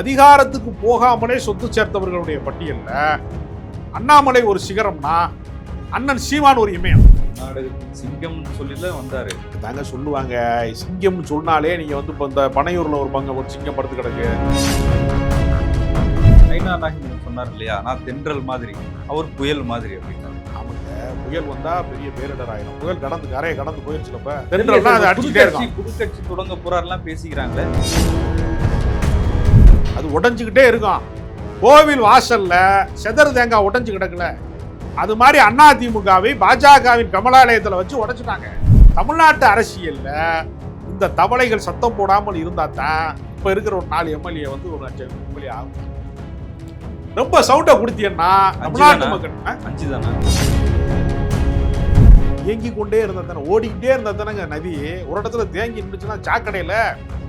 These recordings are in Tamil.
அதிகாரத்துக்கு போகாமலே சொத்து சேர்த்தவர்களுடைய பட்டியல்ல அண்ணாமலை ஒரு சிகரம்னா அண்ணன் சீமான் ஒரு இமயம். சிங்கம் சொல்லிதான் வந்தாரு. தாங்க சொல்லுவாங்க. சிங்கம்னு சொன்னாலே நீங்க வந்து இப்போ இந்த பனையூர்ல ஒரு பங்க ஒரு சிங்கம் படுத்து கிடக்கு. நைனா நாகேந்திரன் சொன்னார் இல்லையா? நான் தென்றல் மாதிரி அவர் புயல் மாதிரி அப்படின்னாரு. ஆமாங்க. புயல் வந்தா பெரிய பேரிடர் ஆயிரும் புயல் கடந்து கரையை கடந்து போயிருச்சுலப்ப. தென்றல்னா அது அடிச்சுட்டே இருக்கும் புதுக்கட்சி தொடங்க போறாருலாம் பேசிக்கிறாங்களே. அது உடைஞ்சுக்கிட்டே இருக்கும். கோவில் வாசல்ல செதறு தேங்காய் உடைஞ்சு கிடக்கல. அது மாதிரி அண்ணா திமுகவை பாஜகவின் கமலாலயத்துல வச்சு உடைச்சிட்டாங்க. தமிழ்நாட்டு அரசியல்ல இந்த தவளைகள் சத்தம் போடாமல் இருந்தா தான் இப்ப இருக்கிற ஒரு நாலு எம்எல்ஏ வந்து ஒரு அஞ்சு எம்எல்ஏ ஆகும். ரொம்ப சவுண்டை கொடுத்தீங்கன்னா தமிழ்நாட்டு? மக்கள்? அஞ்சு தானே? இயங்கி கொண்டே இருந்தா தானே ஓடிக்கிட்டே இருந்தா தானேங்க நதி. ஒரு இடத்துல தேங்கி நின்றுச்சுன்னா சாக்கடையில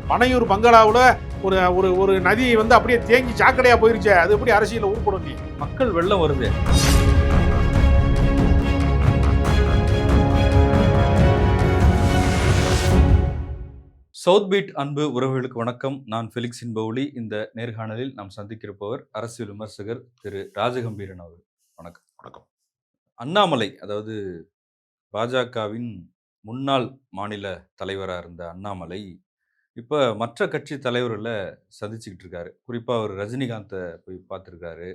பனையூர் பங்களாவுல ஒரு ஒரு ஒரு நதி வந்து அப்படியே தேங்கி சாக்கடையா போயிருச்சே. அது எப்படி அரசியல உருப்படும் நீ மக்கள் வெள்ளம் வருது. சவுத் பீட் அன்பு உறவுகளுக்கு வணக்கம். நான் ஃபெலிக்ஸின் பவுலி. இந்த நேர்காணலில் நாம் சந்திக்கிருப்பவர் அரசியல் விமர்சகர் திரு ராஜகம்பீரன் அவர்கள். வணக்கம். வணக்கம். அண்ணாமலை அதாவது பாஜகவின் முன்னாள் மாநில தலைவராக இருந்த அண்ணாமலை இப்போ மற்ற கட்சி தலைவர்களை சந்திச்சுக்கிட்டு இருக்காரு. குறிப்பாக அவர் ரஜினிகாந்தை போய் பார்த்துருக்காரு.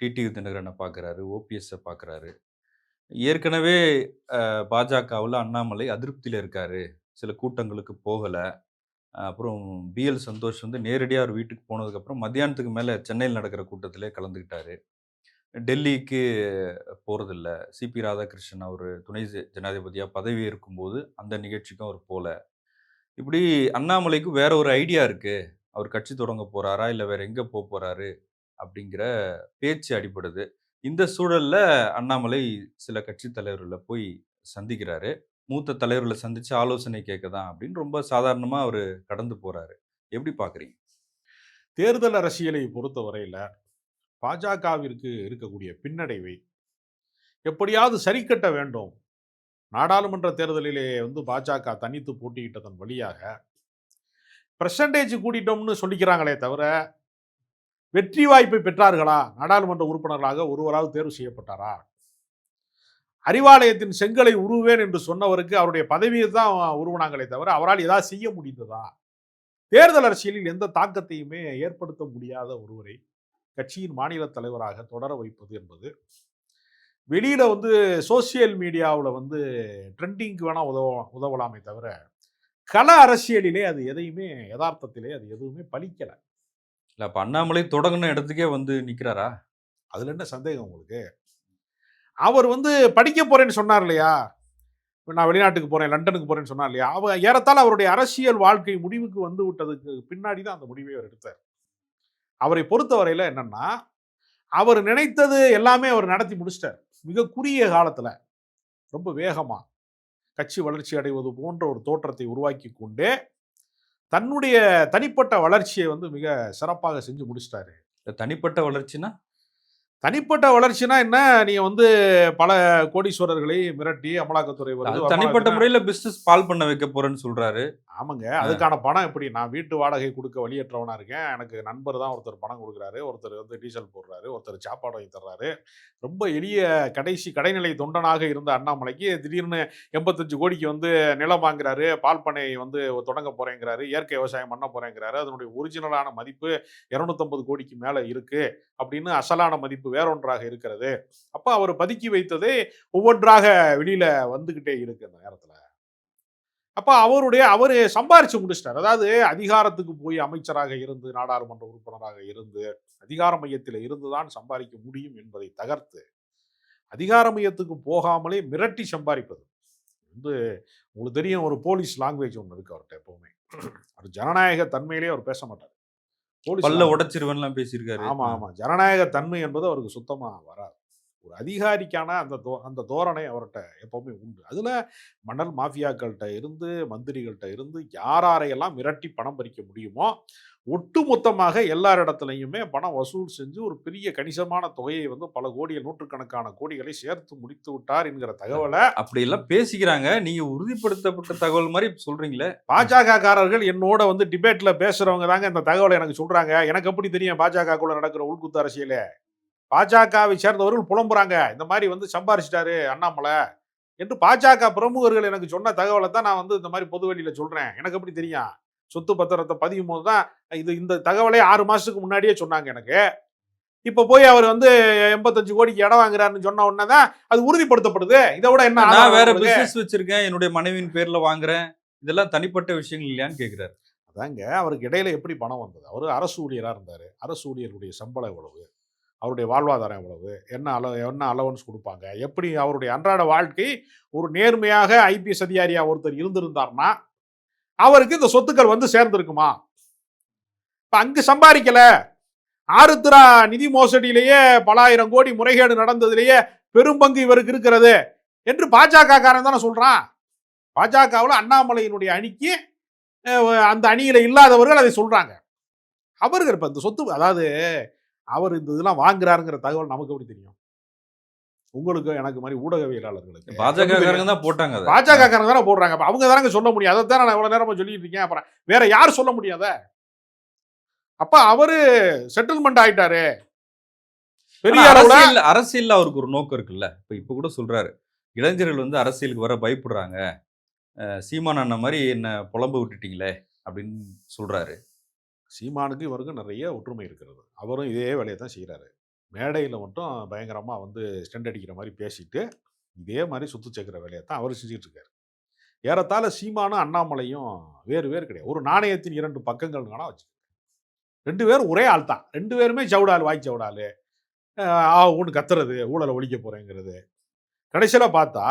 டிடிவி தினகரனை பார்க்குறாரு. ஓபிஎஸ்ஸை பார்க்குறாரு. ஏற்கனவே பாஜகவில் அண்ணாமலை அதிருப்தியில் இருக்காரு. சில கூட்டங்களுக்கு போகலை. அப்புறம் பிஎல் சந்தோஷ் வந்து நேரடியாக அவர் வீட்டுக்கு போனதுக்கப்புறம் மத்தியானத்துக்கு மேலே சென்னையில் நடக்கிற கூட்டத்திலே கலந்துக்கிட்டாரு. டெல்லிக்கு போகிறதில்ல சிபி ராதாகிருஷ்ணன் அவர் துணை ஜனாதிபதியாக பதவி இருக்கும்போது அந்த நிகழ்ச்சிக்கும் அவர் போகலை இப்படி அண்ணாமலைக்கு வேற ஒரு ஐடியா இருக்கு. அவர் கட்சி தொடங்க போறாரா? இல்லை வேற எங்க போக போறாரு? அப்படிங்கிற பேச்சு அடிப்படுது இந்த சூழல்ல அண்ணாமலை சில கட்சி தலைவர்களை போய் சந்திக்கிறாரு. மூத்த தலைவர்களை சந்திச்சு ஆலோசனை கேட்க தான் அப்படின்னு ரொம்ப சாதாரணமா அவர் கடந்து போறாரு. எப்படி பாக்குறீங்க? தேர்தல் அரசியலை பொறுத்தவரையில பாஜகவிற்கு இருக்கக்கூடிய பின்னடைவை எப்படியாவது சரி கட்ட வேண்டும். நாடாளுமன்ற தேர்தலிலே வந்து பாஜக தனித்து போட்டியிட்டதன் வழியாக பர்சன்டேஜ் கூட்டிட்டோம்னு சொல்லிக்கிறாங்களே தவிர வெற்றி வாய்ப்பை பெற்றார்களா? நாடாளுமன்ற உறுப்பினர்களாக ஒருவராவது தேர்வு செய்யப்பட்டாரா? அறிவாலயத்தின் செங்கலை உருவேன் என்று சொன்னவருக்கு அவருடைய பதவியை தான் உருவனாங்களே தவிர அவரால் ஏதாவது செய்ய முடிந்ததா? தேர்தல் அரசியலில் எந்த தாக்கத்தையுமே ஏற்படுத்த முடியாத ஒருவரை கட்சியின் மாநில தலைவராக தொடர வைப்பது என்பது வெளியில வந்து சோசியல் மீடியாவில் வந்து ட்ரெண்டிங்க்கு வேணா உதவ உதவலாமே தவிர கள அரசியலிலே அது எதையுமே யதார்த்தத்திலே அது எதுவுமே பலிக்கல. இல்ல அப்ப அண்ணாமலை தொடங்கின இடத்துக்கே வந்து நிக்கிறாரா? அதுல என்ன சந்தேகம் உங்களுக்கு? அவர் வந்து படிக்க போறேன்னு சொன்னார் இல்லையா? இப்ப நான் வெளிநாட்டுக்கு போறேன் லண்டனுக்கு போறேன்னு சொன்னார் இல்லையா? அவர் ஏறத்தாழ அவருடைய அரசியல் வாழ்க்கை முடிவுக்கு வந்து விட்டதுக்கு பின்னாடி தான் அந்த முடிவை அவர் எடுத்தார். அவரை பொறுத்தவரையில என்னன்னா அவர் நினைத்தது எல்லாமே அவர் நடத்தி முடிச்சிட்டார். மிக குறுகிய காலத்துல ரொம்ப வேகமா கட்சி வளர்ச்சி அடைவது போன்ற ஒரு தோற்றத்தை உருவாக்கி கொண்டே தன்னுடைய தனிப்பட்ட வளர்ச்சியை வந்து மிக சிறப்பாக செஞ்சு முடிச்சிட்டாரு. தனிப்பட்ட வளர்ச்சினா தனிப்பட்ட வளர்ச்சினா என்ன? நீங்க வந்து பல கோடீஸ்வரர்களை மிரட்டி அமலாக்கத்துறை வருது அது தனிப்பட்ட முறையில பிசினஸ் பால் பண்ண வைக்க போறேன்னு சொல்றாரு. ஆமாங்க. அதுக்கான பணம் எப்படி? நான் வீட்டு வாடகை கொடுக்க வழியற்றவனா இருக்கேன். எனக்கு நண்பர் தான் ஒருத்தர் பணம் கொடுக்குறாரு. ஒருத்தர் வந்து டீசல் போடுறாரு. ஒருத்தர் சாப்பாடு வாங்கி தர்றாரு. ரொம்ப எளிய கடைசி கடைநிலை தொண்டனாக இருந்த அண்ணாமலைக்கு திடீர்னு எண்பத்தஞ்சு கோடிக்கு வந்து நிலம் வாங்குறாரு. பால் பண்ணை வந்து தொடங்க போறேங்கிறாரு. இயற்கை விவசாயம் பண்ண போறேங்கிறாரு. அதனுடைய ஒரிஜினலான மதிப்பு இருநூத்தம்பது கோடிக்கு மேல இருக்கு அப்படின்னு அசலான மதிப்பு வேறொன்றாக இருக்கிறது. அப்ப அவர் பதுக்கி வைத்ததே ஒவ்வொன்றாக வெளியில வந்துகிட்டே இருக்கு அந்த நேரத்துல. அப்ப அவருடைய அவரு சம்பாரிச்சு முடிச்சிட்டார். அதாவது அதிகாரத்துக்கு போய் அமைச்சராக இருந்து நாடாளுமன்ற உறுப்பினராக இருந்து அதிகார மையத்தில் இருந்துதான் சம்பாதிக்க முடியும் என்பதை தகர்த்து அதிகார மையத்துக்கு போகாமலே மிரட்டி சம்பாதிப்பது வந்து உங்களுக்கு தெரியும் ஒரு போலீஸ் லாங்குவேஜ் ஒன்று இருக்கு அவர்கிட்ட எப்பவுமே. அவர் ஜனநாயக தன்மையிலே அவர் பேச மாட்டார். போலீஸ் பல்ல. உடைச்சிருவேன்லாம் பேசியிருக்காரு. ஆமா ஆமா. ஜனநாயக தன்மை என்பது அவருக்கு சுத்தமா வராது. ஒரு அதிகாரிக்கான அந்த தோ அந்த தோரணை அவர்கிட்ட எப்பவுமே உண்டு. அதுல மணல் மாஃபியாக்கள்கிட்ட இருந்து மந்திரிகள்கிட்ட இருந்து யார் யாரையெல்லாம் மிரட்டி பணம் பறிக்க முடியுமோ ஒட்டுமொத்தமாக எல்லார் இடத்துலையுமே பணம் வசூல் செஞ்சு ஒரு பெரிய கணிசமான தொகையை வந்து பல கோடிகள் நூற்றுக்கணக்கான கோடிகளை சேர்த்து முடித்து விட்டார் என்கிற தகவலை அப்படி எல்லாம் பேசிக்கிறாங்க. நீங்க உறுதிப்படுத்தப்பட்ட தகவல் மாதிரி சொல்றீங்களே. பாஜக காரர்கள் என்னோட வந்து டிபேட்ல பேசுறவங்க தாங்க இந்த தகவலை எனக்கு சொல்றாங்க. எனக்கு எப்படி தெரியும் பாஜக குள்ள நடக்கிற உள்குத்து அரசியலே? பாஜகவை சேர்ந்தவர்கள் புலம்புறாங்க. இந்த மாதிரி வந்து சம்பாரிச்சிட்டாரு அண்ணாமலை என்று பாஜக பிரமுகர்கள் எனக்கு சொன்ன தகவலை தான் நான் வந்து இந்த மாதிரி பொது வெளியில சொல்றேன். எனக்கு எப்படி தெரியும்? சொத்து பத்திரத்தை பதியும் போது தான் இது இந்த தகவலை ஆறு மாசத்துக்கு முன்னாடியே சொன்னாங்க எனக்கு. இப்ப போய் அவர் வந்து எண்பத்தஞ்சு கோடிக்கு இடம் வாங்குறாருன்னு சொன்ன உடனே தான் அது உறுதிப்படுத்தப்படுது. இதை விட என்ன நான் வேற? பிசினஸ் வச்சிருக்கேன். என்னுடைய மனைவியின் பேர்ல வாங்குறேன். இதெல்லாம் தனிப்பட்ட விஷயங்கள் இல்லையான்னு கேக்குறாரு. அதாங்க அவருக்கு இடையில எப்படி பணம் வந்தது? அவர் அரசு ஊழியராக இருந்தார். அரசு ஊழியர்களுடைய சம்பளம் எவ்வளவு அவருடைய வாழ்வாதாரம் எவ்வளவு? என்ன அல என்ன அலவன்ஸ் கொடுப்பாங்க? எப்படி அவருடைய அன்றாட வாழ்க்கை ஒரு நேர்மையாக ஐபிஎஸ் அதிகாரியாக ஒருத்தர் இருந்திருந்தார்னா அவருக்கு இந்த சொத்துக்கள் வந்து சேர்ந்திருக்குமா? இப்போ அங்கு சம்பாதிக்கல. ஆருத்ரா நிதி மோசடியிலேயே பல ஆயிரம் கோடி முறைகேடு நடந்ததிலேயே பெரும்பங்கு இவருக்கு இருக்கிறது என்று பாஜக காரன் தானே சொல்கிறான் பாஜகவில் அண்ணாமலையினுடைய அணிக்கு அந்த அணியில் இல்லாதவர்கள் அதை சொல்கிறாங்க அவர்கள் இப்போ இந்த சொத்து அதாவது அவர் இந்த இதெல்லாம் வாங்குறாருங்கிற தகவல் நமக்கு எப்படி தெரியும்? உங்களுக்கு எனக்கு மாதிரி ஊடகவியலாளர்களுக்கு. பாஜக தான் போட்டாங்க பாஜக தானே போடுறாங்க. அப்ப அவங்க தானங்க சொல்ல முடியும். அதை தான் நான் இவ்வளவு நேரமா சொல்லிட்டு இருக்கேன். அப்புறம் வேற யார் சொல்ல முடியாத அப்ப அவரு செட்டில்மெண்ட் ஆயிட்டாரு. பெரிய அரசியல் அரசியல்ல அவருக்கு ஒரு நோக்கம் இருக்குல்ல. இப்ப இப்ப கூட சொல்றாரு. இளைஞர்கள் வந்து அரசியலுக்கு வர பயப்படுறாங்க. சீமான் அண்ணன் மாதிரி என்ன புலம்பு விட்டுட்டீங்களே அப்படின்னு சொல்றாரு. சீமானுக்கு இவருக்கும் நிறைய ஒற்றுமை இருக்கிறது. அவரும் இதே வேலையை தான் செய்கிறாரு மேடையில் மட்டும் பயங்கரமாக வந்து ஸ்டெண்ட் அடிக்கிற மாதிரி பேசிட்டு இதே மாதிரி சுத்து சேர்க்குற வேலையை தான் அவர் செஞ்சுட்டு இருக்காரு ஏறத்தாழ சீமானும் அண்ணாமலையும் வேறு வேறு கிடையாது. ஒரு நாணயத்தின் இரண்டு பக்கங்கள்னா வேணா வச்சு ரெண்டு பேரும் ஒரே ஆள் தான். ரெண்டு பேருமே சவுடால் வாய் சவுடால் ஆ ஒன்று கத்துறது ஊழலை ஒழிக்க போகிறேங்கிறது கடைசியில் பார்த்தா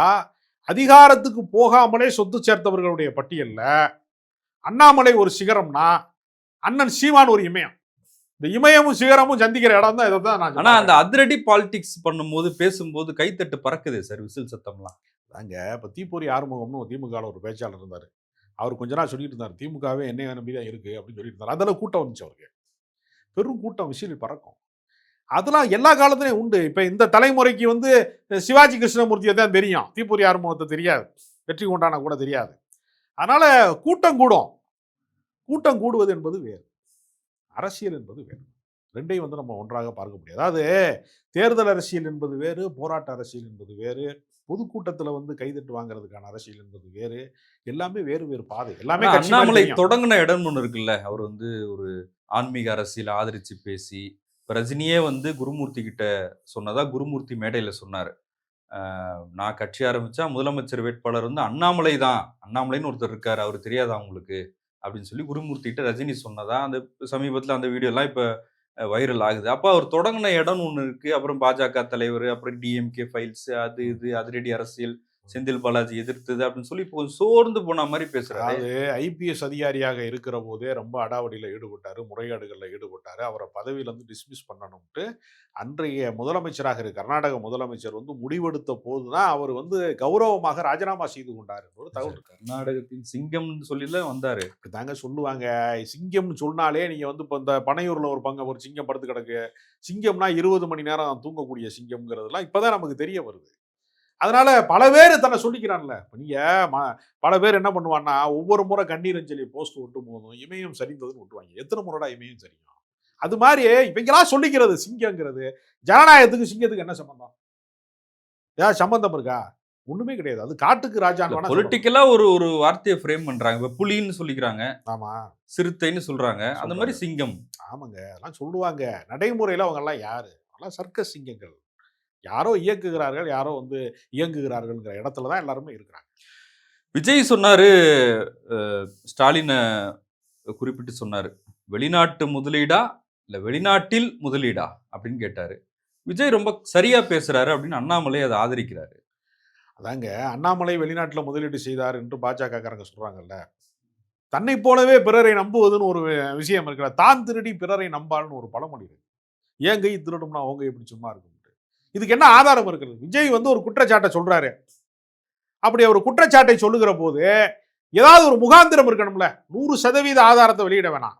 அதிகாரத்துக்கு போகாமலே சொத்து சேர்த்தவர்களுடைய பட்டியலில் அண்ணாமலை ஒரு சிகரம்னா அண்ணன் சீமான் ஒரு இமயம். இந்த இமயமும் சிகரமும் சந்திக்கிற இடம் தான் இதை தான் நான் ஆனா அந்த அதிரடி பாலிடிக்ஸ் பண்ணும்போது பேசும்போது கைத்தட்டு பறக்குது சார் விசில் சத்தம்லாம். அங்க இப்போ தீப்பொறி ஆறுமுகம்னு ஒரு திமுக ஒரு பேச்சாளர் இருந்தார். அவர் கொஞ்ச நாள் சொல்லிட்டு இருந்தார் திமுகவே என்னைய நம்பி தான் இருக்கு அப்படின்னு சொல்லிட்டு இருந்தார். அதெல்லாம் கூட்டம் வந்துச்சு அவருக்கு. பெரும் கூட்டம் விசில் பறக்கும். அதெல்லாம் எல்லா காலத்துலையும் உண்டு. இப்போ இந்த தலைமுறைக்கு வந்து சிவாஜி கிருஷ்ணமூர்த்தியை தான் தெரியும். தீப்பொறி ஆறுமுகத்தை தெரியாது. வெற்றி கொண்டான கூட தெரியாது. அதனால கூட்டம் கூடும். கூட்டம் கூடுவது என்பது வேறு. அரசியல் என்பது வேறு. ரெண்டையும் வந்து நம்ம ஒன்றாக பார்க்க முடியாது. அதாவது தேர்தல் அரசியல் என்பது வேறு போராட்ட அரசியல் என்பது வேறு பொதுக்கூட்டத்தில் வந்து கைதட்டு வாங்குறதுக்கான அரசியல் என்பது வேறு எல்லாமே வேறு வேறு பாதை. எல்லாமே அண்ணாமலை. தொடங்கின இடம் ஒன்று இருக்குல்ல அவர் வந்து ஒரு ஆன்மீக அரசியல் ஆதரிச்சு பேசி இப்ப ரஜினியே வந்து குருமூர்த்தி கிட்ட சொன்னதா குருமூர்த்தி மேடையில சொன்னாரு. நான் கட்சி ஆரம்பிச்சா முதலமைச்சர் வேட்பாளர் வந்து அண்ணாமலை தான். அண்ணாமலைன்னு ஒருத்தர் இருக்காரு அவர் தெரியாதா உங்களுக்கு? அப்படின்னு சொல்லி குருமூர்த்திகிட்ட ரஜினி சொன்னதா அந்த சமீபத்தில் அந்த வீடியோலாம் இப்போ வைரல் ஆகுது. அப்போ அவர் தொடங்கின இடம் ஒன்று இருக்குது அப்புறம் பாஜக தலைவர் அப்புறம் டிஎம்கே ஃபைல்ஸ் அது இது அதிரடி அரசியல் செந்தில் பாலாஜி எதிர்த்தது அப்படின்னு சொல்லி இப்போ சோர்ந்து போன மாதிரி பேசுறாரு. அதாவது ஐபிஎஸ் அதிகாரியாக இருக்கிற போதே ரொம்ப அடாவடியில் ஈடுபட்டாரு முறைகேடுகளில் ஈடுபட்டாரு. அவரை பதவியிலேருந்து டிஸ்மிஸ் பண்ணணும்ட்டு அன்றைய முதலமைச்சராக இருக்கு கர்நாடக முதலமைச்சர் வந்து முடிவெடுத்த போது தான் அவர் வந்து கௌரவமாக ராஜினாமா செய்து கொண்டார் ஒரு தகவல் இருக்கு. கர்நாடகத்தின் சிங்கம்னு சொல்லில வந்தாரு. தாங்க சொல்லுவாங்க. சிங்கம்னு சொன்னாலே நீங்க வந்து இப்போ இந்த பனையூர்ல ஒரு பங்கு ஒரு சிங்கம் படுத்து கிடக்கு. சிங்கம்னா இருபது மணி நேரம் தூங்கக்கூடிய சிங்கம்ங்கிறதுலாம் இப்பதான் நமக்கு தெரிய வருது. அதனால பல பேர் தன்னை சொல்லிக்கிறான்ல. இப்ப நீங்க ம- பல பேர் என்ன பண்ணுவான்னா ஒவ்வொரு முறை கண்ணீர் அஞ்சலி போஸ்ட் ஒட்டும் போதும் இமயம் சரிந்ததுன்னு ஒட்டுவாங்க எத்தனை முறைடா இமயம் சரியும்? அது மாதிரி இவங்கெல்லாம் சொல்லிக்கிறது சிங்கங்கிறது. ஜனநாயகத்துக்கு சிங்கத்துக்கு என்ன சம்பந்தம்? ஏதாவது சம்பந்தம் இருக்கா? ஒண்ணுமே கிடையாது. அது காட்டுக்கு சொல்லலாம். பொலிட்டிக்கலா ஒரு ஒரு வார்த்தையை ஃப்ரேம் பண்றாங்க. இப்ப புலின்னு சொல்லிக்கிறாங்க. ஆமா. சிறுத்தைன்னு சொல்றாங்க. அந்த மாதிரி சிங்கம். ஆமாங்க. அதெல்லாம் சொல்லுவாங்க. நடைமுறையில் அவங்கெல்லாம் யாரு? அதெல்லாம் சர்க்கஸ் சிங்கங்கள். யாரோ இயக்குகிறார்கள் யாரோ வந்து இயங்குகிறார்கள்ங்கிற இடத்துல தான் எல்லாருமே இருக்கிறாங்க. விஜய் சொன்னாரு ஸ்டாலினை குறிப்பிட்டு சொன்னாரு வெளிநாட்டு முதலீடா இல்ல வெளிநாட்டில் முதலீடா? அப்படின்னு கேட்டாரு. விஜய் ரொம்ப சரியா பேசுறாரு அப்படின்னு அண்ணாமலை அதை ஆதரிக்கிறாரு. அதாங்க அண்ணாமலை வெளிநாட்டில் முதலீடு செய்தார் என்று பாஜகக்காரங்க சொல்றாங்கல்ல. தன்னை போலவே பிறரை நம்புவதுன்னு ஒரு விஷயம் இருக்குல்ல. தான் திருடி பிறரை நம்பாள்னு ஒரு பழமொழி இருக்கு. ஏன் கை திருடும்னா அவங்க எப்படி சும்மா இருக்கும் இதுக்கு என்ன ஆதாரம் இருக்குது? விஜய் வந்து ஒரு குற்றச்சாட்டை சொல்கிறாரு அப்படி ஒரு குற்றச்சாட்டை சொல்லுகிற போது ஏதாவது ஒரு முகாந்திரம் இருக்கணும்ல. நூறு சதவீத ஆதாரத்தை வெளியிட வேணாம்.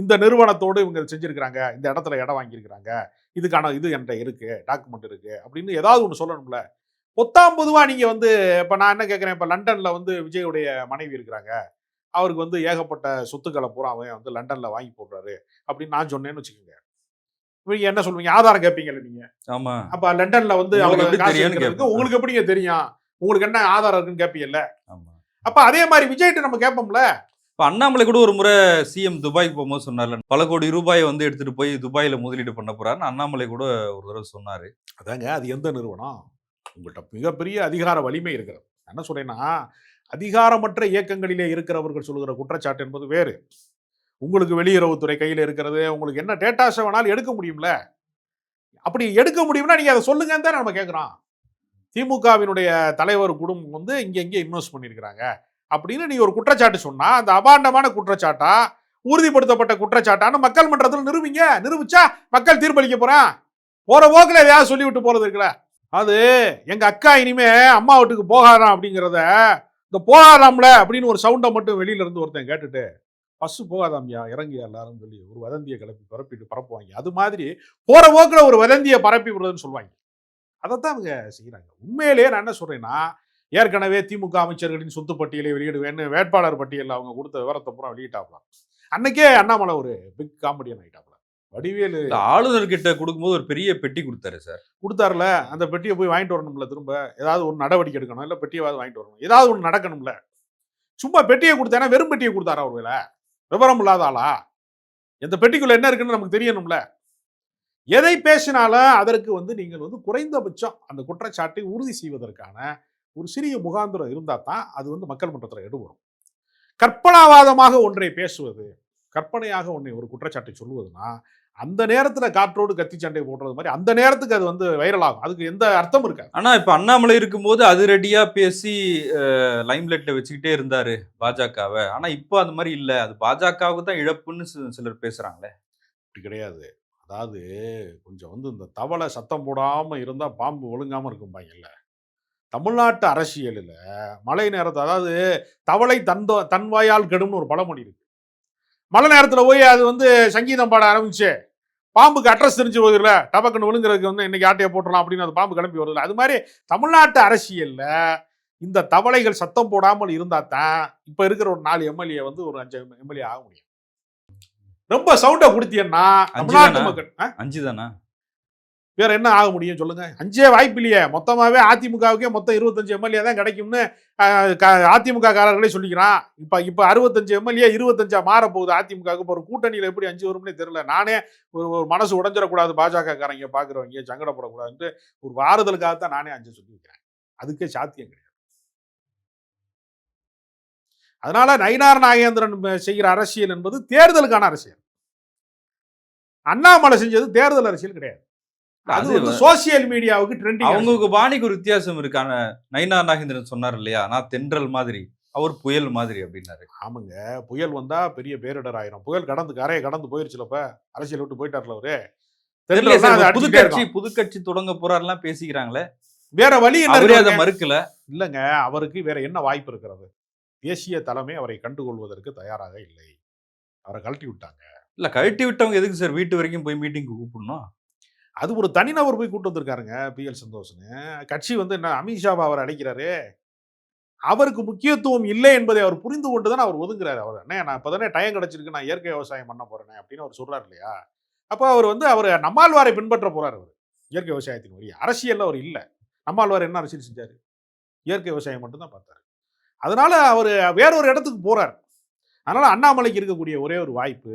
இந்த நிறுவனத்தோடு இவங்க செஞ்சுருக்கிறாங்க செஞ்சிருக்கிறாங்க. இந்த இடத்துல இடம் வாங்கியிருக்கிறாங்க. இதுக்கான இது என்கிட்ட இருக்குது டாக்குமெண்ட் இருக்குது அப்படின்னு ஏதாவது ஒன்று சொல்லணும்ல. பொத்தாம் பொதுவாக நீங்கள் வந்து இப்போ நான் என்ன கேட்குறேன்? இப்போ லண்டனில் வந்து விஜயுடைய மனைவி இருக்கிறாங்க. அவருக்கு வந்து ஏகப்பட்ட சொத்துக்களை பூரா அவன் வந்து லண்டனில் வாங்கி போடுறாரு. அப்படின்னு நான் சொன்னேன்னு வச்சுக்கோங்க. நீங்க என்ன சொல்லுவீங்க? ஆதாரம் கேட்பீங்கல்ல நீங்க. ஆமா. அப்ப லண்டன்ல வந்து உங்களுக்கு அவங்க. உங்களுக்கு எப்படிங்க தெரியும்? உங்களுக்கு என்ன ஆதாரம் இருக்குன்னு கேட்பீங்கல்ல ஆமா. அப்ப அதே மாதிரி விஜய்கிட்ட நம்ம கேட்போம்ல இப்ப அண்ணாமலை கூட ஒரு முறை சிஎம் துபாய்க்கு போகும்போது சொன்னார்ல பல கோடி ரூபாயை வந்து எடுத்துட்டு போய் துபாயில முதலீடு பண்ண போறாருன்னு அண்ணாமலை கூட ஒரு தடவை சொன்னாரு. அதாங்க அது எந்த நிறுவனம்? உங்கள்கிட்ட மிகப்பெரிய அதிகார வலிமை இருக்கிறது. என்ன சொல்றேன்னா அதிகாரமற்ற இயக்கங்களிலே இருக்கிறவர்கள் சொல்லுகிற குற்றச்சாட்டு என்பது வேறு. உங்களுக்கு வெளியுறவுத்துறை கையில் இருக்கிறது உங்களுக்கு என்ன டேட்டாஸை வேணாலும் எடுக்க முடியும்ல? அப்படி எடுக்க முடியும்னா நீங்கள் அதை சொல்லுங்கன்னு தான் நம்ம கேட்குறோம் திமுகவினுடைய தலைவர் குடும்பம் வந்து இங்கே இங்கே இன்வெஸ்ட் பண்ணியிருக்கிறாங்க அப்படின்னு நீ ஒரு குற்றச்சாட்டு சொன்னால் அந்த அபாண்டமான குற்றச்சாட்டா உறுதிப்படுத்தப்பட்ட குற்றச்சாட்டான்னு மக்கள் மன்றத்தில் நிரூபிங்க. நிரூபிச்சா மக்கள் தீர்ப்பளிக்க போகிறான் போகிற போக்கில் எதையாவது சொல்லி விட்டு இருக்குல்ல. அது எங்கள் அக்கா இனிமே அம்மா வீட்டுக்கு போகாராம் அப்படிங்கிறத இந்த போகாராம்ல அப்படின்னு ஒரு சவுண்டை மட்டும் வெளியில இருந்து ஒருத்தன் கேட்டுட்டு பஸ் போகாதாம்யா இறங்கியா எல்லாரும் சொல்லி ஒரு வதந்தியை கிளப்பி பரப்பிட்டு பரப்புவாங்க. அது மாதிரி போற போக்குல ஒரு வதந்தியை பரப்பி விடுறதுன்னு சொல்லுவாங்க. அதைத்தான் அவங்க செய்யறாங்க உண்மையிலேயே நான் என்ன சொல்றேன்னா ஏற்கனவே திமுக அமைச்சர்களின் சொத்து பட்டியலை வெளியிடுவேன்னு வேட்பாளர் பட்டியலில் அவங்க கொடுத்த விவரத்தை பூரா வெளியிட்டாப்லாம். அன்னைக்கே அண்ணாமலை ஒரு பிக் காமெடியன் ஆயிட்டாப்ல வடிவேலு ஆளுநர் கிட்ட கொடுக்கும்போது ஒரு பெரிய பெட்டி கொடுத்தாரு சார். கொடுத்தாருல அந்த பெட்டியை போய் வாங்கிட்டு வரணும்ல திரும்ப? ஏதாவது ஒரு நடவடிக்கை எடுக்கணும் இல்லை பெட்டியாவது வாங்கிட்டு வரணும். ஏதாவது ஒன்று நடக்கணும்ல. சும்மா பெட்டியை கொடுத்தானா வெறும் பெட்டியை கொடுத்தாரா ஒரு வேலை விவரம் இல்லாத ஆளா இந்த பெட்டிக்குள்ள என்ன இருக்குன்னு நமக்கு தெரியணும்ல. எதை பேசினாலும் அதற்கு வந்து நீங்கள் வந்து குறைந்தபட்சம் அந்த குற்றச்சாட்டை உறுதி செய்வதற்கான ஒரு சிறிய முகாந்திரம் இருந்தால் தான் அது வந்து மக்கள் மன்றத்தில் எடுபடும். கற்பனாவாதமாக ஒன்றை பேசுவது கற்பனையாக ஒன்றை ஒரு குற்றச்சாட்டை சொல்லுவதுன்னா அந்த நேரத்தில் காற்றோடு கத்தி சண்டை போடுறது மாதிரி அந்த நேரத்துக்கு அது வந்து வைரல் ஆகும். அதுக்கு எந்த அர்த்தம் இருக்காது. ஆனா இப்ப அண்ணாமலை இருக்கும்போது அது ரெடியா பேசி லைம்லைட்ல வச்சுக்கிட்டே இருந்தாரு பாஜகவை. ஆனா இப்போ அந்த மாதிரி இல்ல. அது பாஜகவுக்கு தான் இழப்புன்னு சிலர் பேசுறாங்களே. அப்படி கிடையாது. அதாவது கொஞ்சம் வந்து இந்த தவளை சத்தம் போடாமல் இருந்தால் பாம்பு ஒழுங்காமல் இருக்கும்பாங்கல்ல தமிழ்நாட்டு அரசியலில் மழை நேரத்தை அதாவது தவளை தந்தோ தன் வாயால் கெடும்னு ஒரு பழமொழி இருக்கு. மழை நேரத்தில் போய் அது வந்து சங்கீதம் பாட ஆரம்பிச்சு. பாம்புக்கு அட்ரஸ் தெரிஞ்சு போகுதுல்ல டபக்குன்னு விழுங்குறதுக்கு வந்து இன்னைக்கு ஆட்டையை போட்டுடலாம் அப்படின்னு அந்த பாம்பு கிளம்பி வருதுல்ல அது மாதிரி தமிழ்நாட்டு அரசியல்ல இந்த தவளைகள் சத்தம் போடாமல் இருந்தா தான் இப்ப இருக்கிற ஒரு நாலு எம்எல்ஏ வந்து ஒரு அஞ்சு எம்எல்ஏ ஆக முடியும் ரொம்ப சவுண்டை கொடுத்தீங்கன்னா தமிழ்நாட்டு? மக்கள்? அஞ்சு தானா வேற என்ன ஆக முடியும் சொல்லுங்க. அஞ்சே வாய்ப்பு இல்லையே. மொத்தமாவே அதிமுகவுக்கே மொத்தம் இருபத்தஞ்சு எம்எல்ஏ தான் கிடைக்கும்னு க- அதிமுக காரர்களே சொல்லிக்கிறான். இப்ப இப்ப அறுபத்தஞ்சு எம்எல்ஏ இருபத்தஞ்சா மாற போகுது அதிமுகவுக்கு. இப்போ ஒரு கூட்டணியில எப்படி அஞ்சு வரும்னே தெரியல. நானே ஒரு ஒரு மனசு உடஞ்சிடக்கூடாது பாஜக காரங்க பாக்குறவங்க சங்கடப்படக்கூடாதுன்ட்டு ஒரு ஆறுதலுக்காக தான் நானே அஞ்சு சொல்லி வைக்கிறேன். அதுக்கே சாத்தியம் கிடையாது. அதனால நயினார் நாகேந்திரன் செய்கிற அரசியல் என்பது தேர்தலுக்கான அரசியல். அண்ணாமலை செஞ்சது தேர்தல் அரசியல் கிடையாது. அது வந்து சோசியல் மீடியாவுக்கு ட்ரெண்டிங் அவங்களுக்கு பாணிக்கு ஒரு வித்தியாசம் இருக்கான நயினார் நாகேந்திரன் சொன்னார் இல்லையா? நான் தென்றல் மாதிரி அவர் புயல் மாதிரி அப்படின்னாரு. ஆமாங்க. புயல் வந்தா பெரிய பேரிடர் ஆயிரும். புயல் கடந்து கரையை கடந்து போயிருச்சுலப்ப அரசியல் விட்டு போயிட்டார்ல அவரு. புது கட்சி. புது கட்சி தொடங்க போறாருலாம் பேசிக்கிறாங்களே. வேற வழி என்ன அதை? மறுக்கல. இல்லங்க அவருக்கு வேற என்ன வாய்ப்பு இருக்கிறது? தேசிய தலைமை அவரை கண்டுகொள்வதற்கு தயாராக இல்லை. அவரை கழட்டி விட்டாங்க. இல்ல கழட்டி விட்டவங்க எதுக்கு சார்? வீட்டு வரைக்கும் போய் மீட்டிங் கூப்பிடணும். அது ஒரு தனிநபர் போய் கூட்டு வந்திருக்காருங்க பி. எல். சந்தோஷ்னு கட்சி வந்து என்ன அமித்ஷாவை அவர் அழைக்கிறாரு அவருக்கு முக்கியத்துவம் இல்லை என்பதை அவர் புரிந்து கொண்டு தான் அவர் ஒதுங்குறாரு அவர். அண்ணே நான் இப்போதானே டயம் கிடைச்சிருக்கு நான் இயற்கை விவசாயம் பண்ண போகிறேனே அப்படின்னு அவர் சொல்கிறார் இல்லையா? அப்போ அவர் வந்து அவர் நம்மாழ்வாரை பின்பற்ற போகிறார் அவர் இயற்கை விவசாயத்தின் வழி அரசியலில் அவர் இல்லை. நம்மாழ்வார் என்ன அரசியல் செஞ்சார்? இயற்கை விவசாயம் மட்டும்தான் பார்த்தாரு. அதனால் அவர் வேறொரு இடத்துக்கு போகிறார் அதனால் அண்ணாமலைக்கு இருக்கக்கூடிய ஒரே ஒரு வாய்ப்பு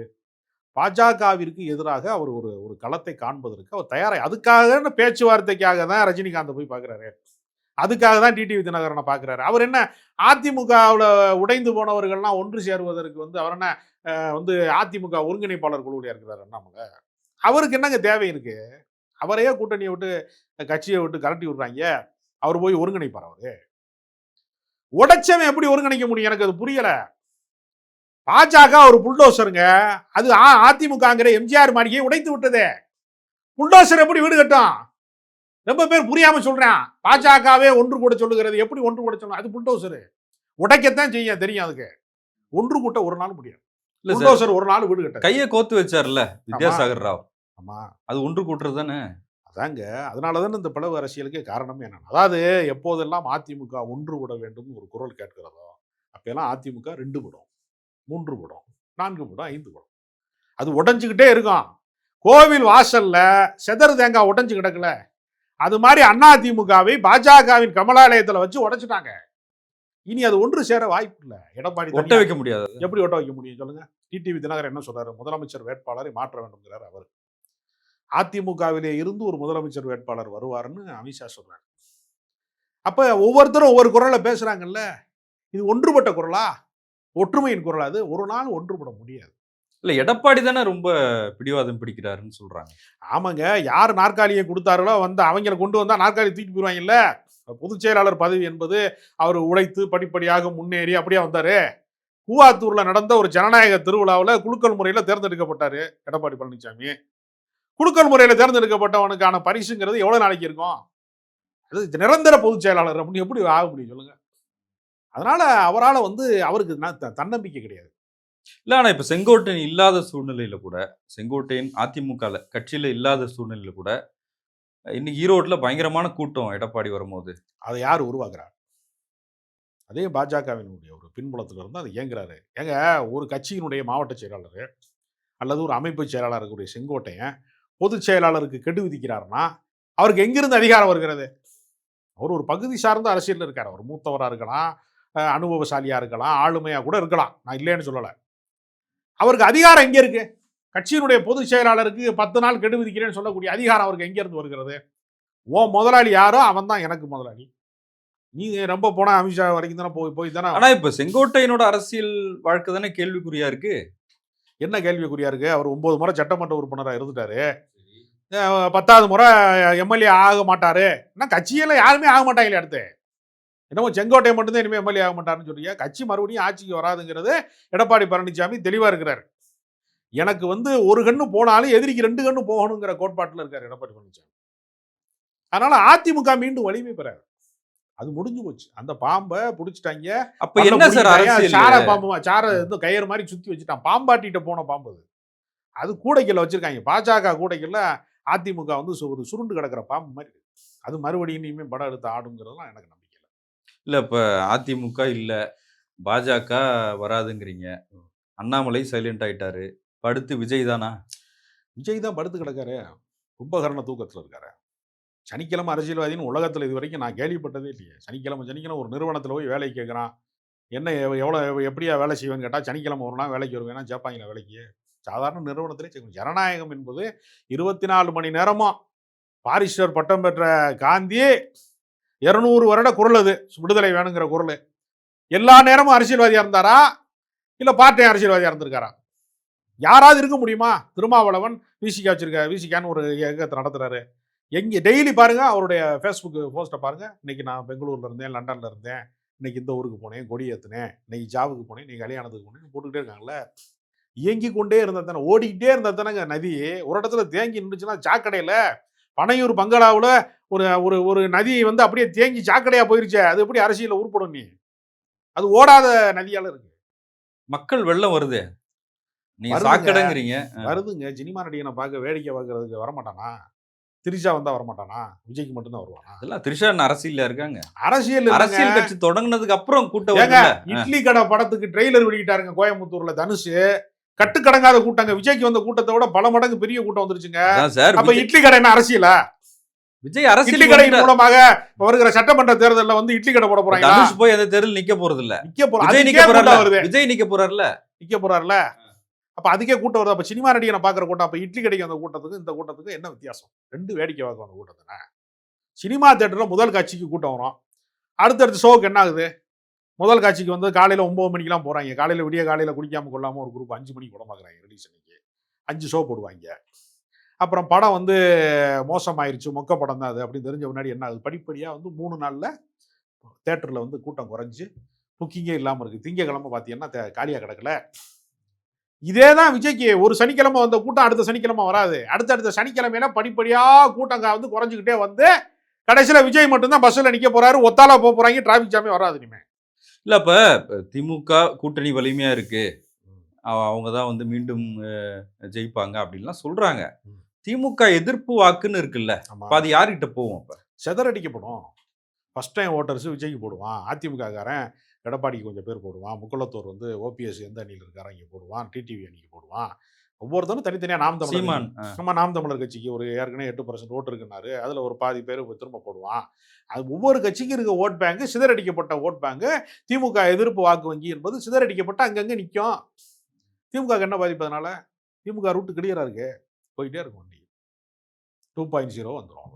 பாஜகவிற்கு எதிராக அவர் ஒரு ஒரு களத்தை காண்பதற்கு அவர் தயாராக அதுக்காக பேச்சுவார்த்தைக்காக தான் ரஜினிகாந்தை போய் பார்க்குறாரு அதுக்காக தான் டிடிவி தினகரனை பார்க்குறாரு அவர் என்ன அதிமுகவில் உடைந்து போனவர்கள்லாம் ஒன்று சேருவதற்கு வந்து அவர் என்ன வந்து அதிமுக ஒருங்கிணைப்பாளர் குழுவில் இருக்கிறார் அண்ணாமலை. அவருக்கு என்னங்க தேவை இருக்கு? அவரையே கூட்டணியை விட்டு கட்சியை விட்டு கரட்டி விடுறாங்க. அவர் போய் ஒருங்கிணைப்பார் அவரு. உடைச்சவன் எப்படி ஒருங்கிணைக்க முடியும்? எனக்கு அது புரியலை. பாஜக ஒரு புல்டோசருங்க. அது அதிமுகங்கிற எம்ஜிஆர் மாளிகையை உடைத்து விட்டதே. புல்டோசர் எப்படி வீடு கட்டும்? ரொம்ப பேர் புரியாம சொல்றான். பாஜகவே ஒன்று கூட சொல்லுகிறது. எப்படி ஒன்று கூட சொல்லணும் அது புல்டோசரு. உடைக்கத்தான் செய்யும் தெரியும் அதுக்கு. ஒன்று கூட்ட ஒரு நாள் சார். புல்டோசர் ஒரு நாள் வீடு கட்ட கையை கோத்து வச்சார்ல வித்யாசாகர் ராவ். ஆமா. அது ஒன்று கூட்டுறது தானே? அதாங்க. அதனால தானே இந்த பிளவு அரசியலுக்கு காரணமே என்னன்னா அதாவது எப்போதெல்லாம் அதிமுக ஒன்று விட வேண்டும்னு ஒரு குரல் கேட்கிறதோ அப்பெல்லாம் அதிமுக ரெண்டு விடும். மூன்று விடும் நான்கு விடும் ஐந்து விடும் அது உடைஞ்சுக்கிட்டே இருக்கும். கோவில் வாசல்ல செதறு தேங்காய் உடைஞ்சு கிடக்கல. அது மாதிரி அதிமுகவை பாஜகவின் கமலாலயத்துல வச்சு உடைச்சிட்டாங்க. இனி அது ஒன்று சேர வாய்ப்பு இல்லை. எடப்பாடி ஒட்ட வைக்க முடியாது. எப்படி ஓட்ட வைக்க முடியும் சொல்லுங்க? டிடிவி தினகரன் என்ன சொல்றாரு? முதலமைச்சர் வேட்பாளரை மாற்ற வேண்டும்ங்கிறார் அவர். அதிமுகவிலே இருந்து ஒரு முதலமைச்சர் வேட்பாளர் வருவாருன்னு அமித்ஷா சொல்றாரு. அப்ப ஒவ்வொருத்தரும் ஒவ்வொரு குரல்ல பேசுறாங்கல்ல. இது ஒன்றுபட்ட குரலா? ஒற்றுமையின் குரல் அது. ஒரு நாள் ஒன்றுபட முடியாது. இல்ல எடப்பாடி தானே ரொம்ப பிடிவாதம் பிடிக்கிறாருன்னு சொல்றாங்க. ஆமாங்க. யார் நாற்காலியை கொடுத்தார்களோ வந்து அவங்கள கொண்டு வந்தா நாற்காலி தூக்கிட்டு போயிடுவாங்கல்ல? பொதுச் செயலாளர் பதவி என்பது அவர் உழைத்து படிப்படியாக முன்னேறி அப்படியே வந்தாரு. கூவாத்தூர்ல நடந்த ஒரு ஜனநாயக திருவிழாவில் குலுக்கல் முறையில் தேர்ந்தெடுக்கப்பட்டாரு எடப்பாடி பழனிசாமி குலுக்கல் முறையில் தேர்ந்தெடுக்கப்பட்டவனுக்கான பரிசுங்கிறது எவ்வளவு நாளைக்கு இருக்கும்? அது நிரந்தர பொதுச் செயலாளர் அப்படின்னு எப்படி ஆக முடியும் சொல்லுங்க. அதனால அவரால் வந்து அவருக்கு தன்னம்பிக்கை கிடையாது. இல்ல ஆனா இப்ப செங்கோட்டையன் இல்லாத சூழ்நிலையில கூட செங்கோட்டையன் அதிமுகல கட்சியில இல்லாத சூழ்நிலையில கூட இன்னைக்கு ஈரோட்ல பயங்கரமான கூட்டம் எடப்பாடி வரும்போது. அதை யார் உருவாக்குறார் அதே பாஜகவினுடைய ஒரு பின்புலத்துல இருந்து அது இயங்குறாரு. ஏங்க ஒரு கட்சியினுடைய மாவட்ட செயலாளர் அல்லது ஒரு அமைப்பு செயலாளர் இருக்கக்கூடிய செங்கோட்டையன் பொதுச் செயலாளருக்கு கெடு விதிக்கிறாருன்னா அவருக்கு எங்கிருந்து அதிகாரம் வருகிறது? அவர் ஒரு பகுதி சார்ந்த அரசியலில் இருக்கார். அவர் மூத்தவராக இருக்கலாம் அஹ் அனுபவசாலியா இருக்கலாம் ஆளுமையா கூட இருக்கலாம். நான் இல்லைன்னு சொல்லலை. அவருக்கு அதிகாரம் எங்க இருக்கு? கட்சியினுடைய பொதுச் செயலாளருக்கு பத்து நாள் கெடு விதிக்கிறேன்னு சொல்லக்கூடிய அதிகாரம் அவருக்கு எங்க இருந்து வருகிறது? ஓ முதலாளி யாரோ? அவன் தான் எனக்கு முதலாளி. நீங்க ரொம்ப போனா அமித்ஷா வரைக்கும் தானே போய் போய் தானே ஆனா இப்ப செங்கோட்டையனோட அரசியல் வாழ்க்கை தானே கேள்விக்குறியா இருக்கு? என்ன கேள்விக்குறியா இருக்கு? அவர் ஒன்பது முறை சட்டமன்ற உறுப்பினராக இருந்துட்டாரு. பத்தாவது முறை எம்எல்ஏ ஆக மாட்டாரு. என்ன கட்சியில யாருமே ஆக மாட்டாங்களே அடுத்து. என்னமோ செங்கோட்டை மட்டும்தான் இனிமேல் எம்எல்ஏ ஆக மாட்டாருன்னு சொல்றீங்க கட்சி மறுபடியும் ஆட்சிக்கு வராதுங்கிறது எடப்பாடி பழனிசாமி தெளிவா இருக்கிறார். எனக்கு வந்து ஒரு கண்ணு போனாலும் எதிரிக்கு ரெண்டு கண்ணு போகணுங்கிற கோட்பாட்டில் இருக்கார் எடப்பாடி பழனிசாமி. அதனால அதிமுக மீண்டும் வலிமை பெறாரு. அது முடிஞ்சு போச்சு. அந்த பாம்பை பிடிச்சிட்டாங்க. அப்ப என்ன சார் சார பாம்பு சார வந்து கயிறு மாதிரி சுத்தி வச்சுட்டான். பாம்பாட்டிட்ட போன பாம்பு அது. அது கூடைக்கல்ல வச்சிருக்காங்க. பாஜக கூடைக்கல்ல அதிமுக வந்து ஒரு சுருண்டு கிடக்கிற பாம்பு மாதிரி. அது மறுபடியும் இனிமே படம் எடுத்து ஆடுங்கிறதுலாம் எனக்கு நம்பிக்கை. இல்லை இப்போ அதிமுக இல்லை பாஜக வராதுங்கிறீங்க. அண்ணாமலை சைலண்ட் ஆயிட்டாரு. படுத்து விஜய் தானா? விஜய் தான் படுத்து கிடக்காரு. கும்பகரண தூக்கத்தில் இருக்காரு. சனிக்கிழமை அரசியல்வாதின்னு உலகத்தில் இது வரைக்கும் நான் கேள்விப்பட்டதே இல்லையே. சனிக்கிழமை சனிக்கிழமை ஒரு நிறுவனத்தில் போய் வேலைக்கு கேட்குறான் என்ன எவ்வளோ எப்படியா வேலை செய்வேன்னு கேட்டால் சனிக்கிழமை ஒரு நாள் வேலைக்கு வருவேன்னா சேப்பாங்களா வேலைக்கு? சாதாரண நிறுவனத்திலே செய்யணும் ஜனநாயகம் என்பது இருபத்தி நாலு மணி நேரமும் பாரிஸ்டர் பட்டம் பெற்ற காந்தி இருநூறு வருட குரல் அது விடுதலை வேணுங்கிற குரல். எல்லா நேரமும் அரசியல்வாதியாக இருந்தாரா? இல்லை பார்ட்டி அரசியல்வாதியாக இருந்திருக்காரா? யாராவது இருக்க முடியுமா? திருமாவளவன் விசிகா வச்சிருக்க விசிகான்னு ஒரு இயக்கத்தை நடத்துறாரு. எங்கே டெய்லி பாருங்க அவருடைய ஃபேஸ்புக் போஸ்ட்டை பாருங்க. இன்றைக்கி நான் பெங்களூரில் இருந்தேன் லண்டனில் இருந்தேன். இன்னைக்கு இந்த ஊருக்கு போனேன் கொடி ஏற்றுனேன் இன்னைக்கு ஜாவுக்கு போனேன் நீ கல்யாணத்துக்கு போனேன் போட்டுக்கிட்டே இருக்காங்கல்ல. இயங்கி கொண்டே இருந்தா தானே ஓடிக்கிட்டே இருந்தா தானேங்க நதி. ஒரு இடத்துல தேங்கி நின்றுச்சுன்னா சாக்கடையில் பனையூர் பங்களாவுல ஒரு ஒரு ஒரு நதி வந்து அப்படியே தேங்கி சாக்கடையா போயிருச்சே. அது எப்படி அரசியல உருப்படும் நீ? அது ஓடாத நதியால இருக்கு. மக்கள் வெள்ளம் வருதே. நீங்க. சாக்கடைங்கிறீங்க. வருதுங்க. சினிமா நடிகனை பார்க்க வேடிக்கை பார்க்கறதுக்கு வரமாட்டானா? திரிஷா வந்தா வரமாட்டானா? விஜய்க்கு மட்டும்தான் வருவானா? அதெல்லாம் த்ரிஷா அரசியல்ல இருக்காங்க? அரசியல். அரசியல் கட்சி தொடங்குனதுக்கு அப்புறம் கூட்டம்? இட்லி கடை படத்துக்கு ட்ரெய்லர் வெளியிட்டாருங்க கோயம்புத்தூர்ல தனுஷ். கட்டுக்கடங்காத கூட்டங்க விஜய்க்கு வந்த கூட்டத்தை விட பல மடங்கு பெரிய கூட்டம் வந்துருச்சுங்க. அப்ப இட்லி கடை என்ன அரசியலா? விஜய் இட்லி அரசியல் கடையின் மூலமாக வருகிற சட்டமன்ற தேர்தல்ல வந்து இட்லி கடை போட போறாங்களா? தனுஷ் போய் அந்த தேர்தல் நிக்க போறது இல்ல நிக்க போற விஜய் நிக்க வருது. விஜய் நிக்க போறாருல. நிக்க போறாருல. அப்ப அதுக்கே கூட்டம் வருது. அப்ப சினிமா நடிகனை பாக்குற கூட்டம். அப்ப இட்லி கடைக்கு அந்த கூட்டத்துக்கு இந்த கூட்டத்துக்கு என்ன வித்தியாசம்? ரெண்டு வேடிக்கை பார்க்கும் அந்த கூட்டத்தின சினிமா தேட்டர்ல முதல் காட்சிக்கு கூட்டம் வரும். அடுத்தடுத்த ஷோக்கு என்ன ஆகுது? முதல் காட்சிக்கு வந்து காலையில் ஒம்பது மணிக்கெலாம் போகிறாங்க காலையில் விடிய காலையில் குடிக்காமல் கொள்ளாமல் ஒரு குரூப் அஞ்சு மணிக்கு கூட பார்க்குறாங்க ரிலீஸ் அன்னைக்கு. அஞ்சு ஷோ போடுவாங்க. அப்புறம் படம் வந்து மோசமாயிருச்சு. மொக்க படம் தான் அது அப்படின்னு தெரிஞ்ச முன்னாடி என்ன ஆகுது படிப்படியாக வந்து மூணு நாளில் தேட்டரில் வந்து கூட்டம் குறைஞ்சி புக்கிங்கே இல்லாமல் இருக்குது திங்கக்கிழமை பார்த்தீங்கன்னா காலியாக கிடக்கல. இதே தான் விஜய்க்கு. ஒரு சனிக்கிழமை வந்த கூட்டம் அடுத்த சனிக்கிழமை வராது. அடுத்தடுத்த சனிக்கிழமையில படிப்படியாக கூட்டம் கா- வந்து குறைஞ்சிக்கிட்டே வந்து கடைசியில் விஜய் மட்டும்தான் பஸ்ஸில் நிற்க போகிறாரு ஒத்தாலா போக போகிறாங்க டிராஃபிக் ஜாமே வராது இனிமேல் இல்ல அப்ப திமுக கூட்டணி வலிமையா இருக்கு. அவ- அவங்க தான் வந்து மீண்டும் ஜெயிப்பாங்க அப்படின்லாம் சொல்றாங்க. ம். திமுக எதிர்ப்பு வாக்குன்னு இருக்குல்ல. அப்ப அது யார்கிட்ட போகும் அப்ப? செதறடிக்கப்படும் ஃபர்ஸ்ட் டைம் ஓட்டர்ஸ் விஜய்க்கு போடுவான். அதிமுக காரன் எடப்பாடிக்கு கொஞ்சம் பேர் போடுவான். முக்குளத்தூர் வந்து ஓபிஎஸ் எந்த அணியில் இருக்காரோ இங்கே போடுவான். டிடிவி அணிக்கு போடுவான். ஒவ்வொருத்தரும் தனித்தனியாக நாம் அஹ், நம்ம நாம் தமிழர் கட்சிக்கு ஒரு ஏற்கனவே எட்டு பர்சன்ட் ஓட்டு இருக்குனாரு அதில் ஒரு பாதி பேர் திரும்ப போடுவான். அது ஒவ்வொரு கட்சிக்கும் இருக்க ஓட் பேங்க் சிதறடிக்கப்பட்ட ஓட் பேங்க். திமுக எதிர்ப்பு வாக்கு வங்கி என்பது சிதறடிக்கப்பட்டு அங்கங்கே நிற்கும் திமுக என்ன பாதிப்பு அதனால? திமுக ரூட்டு கிளியராக இருக்கு. போயிட்டே இருக்கும் வண்டி டூ பாயிண்ட் ஜீரோ வந்துடும்